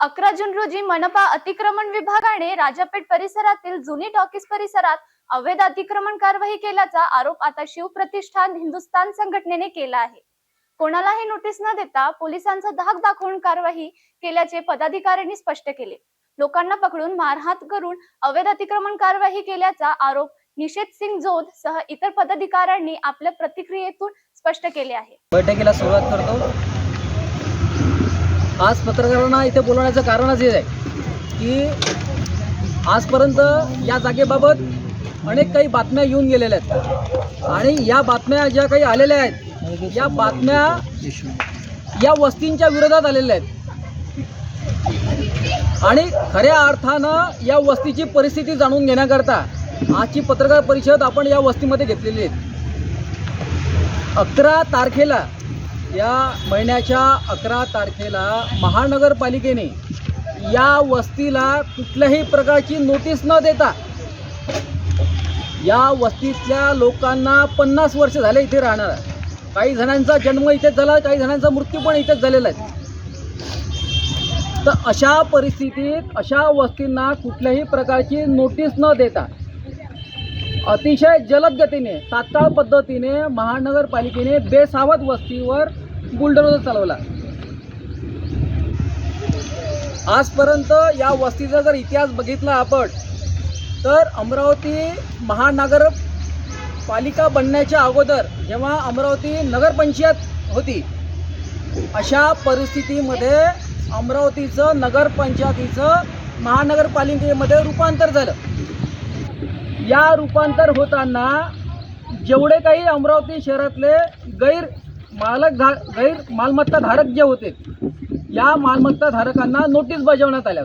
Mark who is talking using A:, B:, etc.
A: अकरा जून रोजी मनपा अतिक्रमण विभागाने राजापेठ परिसरातील जुनी टॉकीज परिसरात अवैध अतिक्रमण कारवाई केल्याचा आरोप आता शिवप्रतिष्ठान हिंदुस्थान संघटनेने केला आहे. कोणालाही नोटीस न देता पोलिसांचा धाक दाखवून कारवाई केल्याचे पदाधिकाऱ्यांनी स्पष्ट केले. लोकांना पकडून मारहाण करून अवैध अतिक्रमण कारवाई केल्याचा आरोप निषेध सिंग जोध सह इतर पदाधिकाऱ्यांनी आपल्या प्रतिक्रियेतून स्पष्ट केले आहे.
B: बैठकीला सुरुवात करतो. आज पत्रकारांना इथे बोलवण्याचं कारणच हे आहे की आजपर्यंत या जागेबाबत अनेक काही बातम्या येऊन गेलेल्या आहेत. आणि या बातम्या ज्या काही आलेल्या आहेत या बातम्या या वस्तींच्या विरोधात आलेल्या आहेत. आणि खऱ्या अर्थानं या वस्तीची परिस्थिती जाणून घेण्याकरता आजची पत्रकार परिषद आपण या वस्तीमध्ये घेतलेली आहे. अकरा तारखेला या महिन्याच्या अकरा तारखेला महानगरपालिकेने या वस्तीला कुठल्याही प्रकारची नोटीस न देता या वस्तीतल्या लोकांना पन्नास वर्ष झाले इथे राहणार काही जणांचा जन्म इथेच झाला काही जणांचा मृत्यू पण इथेच झालेला आहे. तर अशा परिस्थितीत अशा वस्तींना कुठल्याही प्रकारची नोटीस न देता अतिशय जलद गतीने तात्काळ पद्धतीने महानगरपालिकेने बेसावध वस्तीवर बुलडोजर चालवला. आजपर्यंत या वस्तीचा जर इतिहास बघितला आपण तर अमरावती महानगर पालिका बनण्याच्या अगोदर जेव्हा अमरावती नगरपंचायत होती अशा परिस्थितीमध्ये अमरावतीचं नगरपंचायतीचं महानगरपालिकेमध्ये रूपांतर झालं. या रूपांतर होताना जेवढे काही अमरावती शहरातले गैर मालक धा गैर मालमत्ता धारक जे होते या मालमत्ता धारकांना नोटीस बजावण्यात आल्या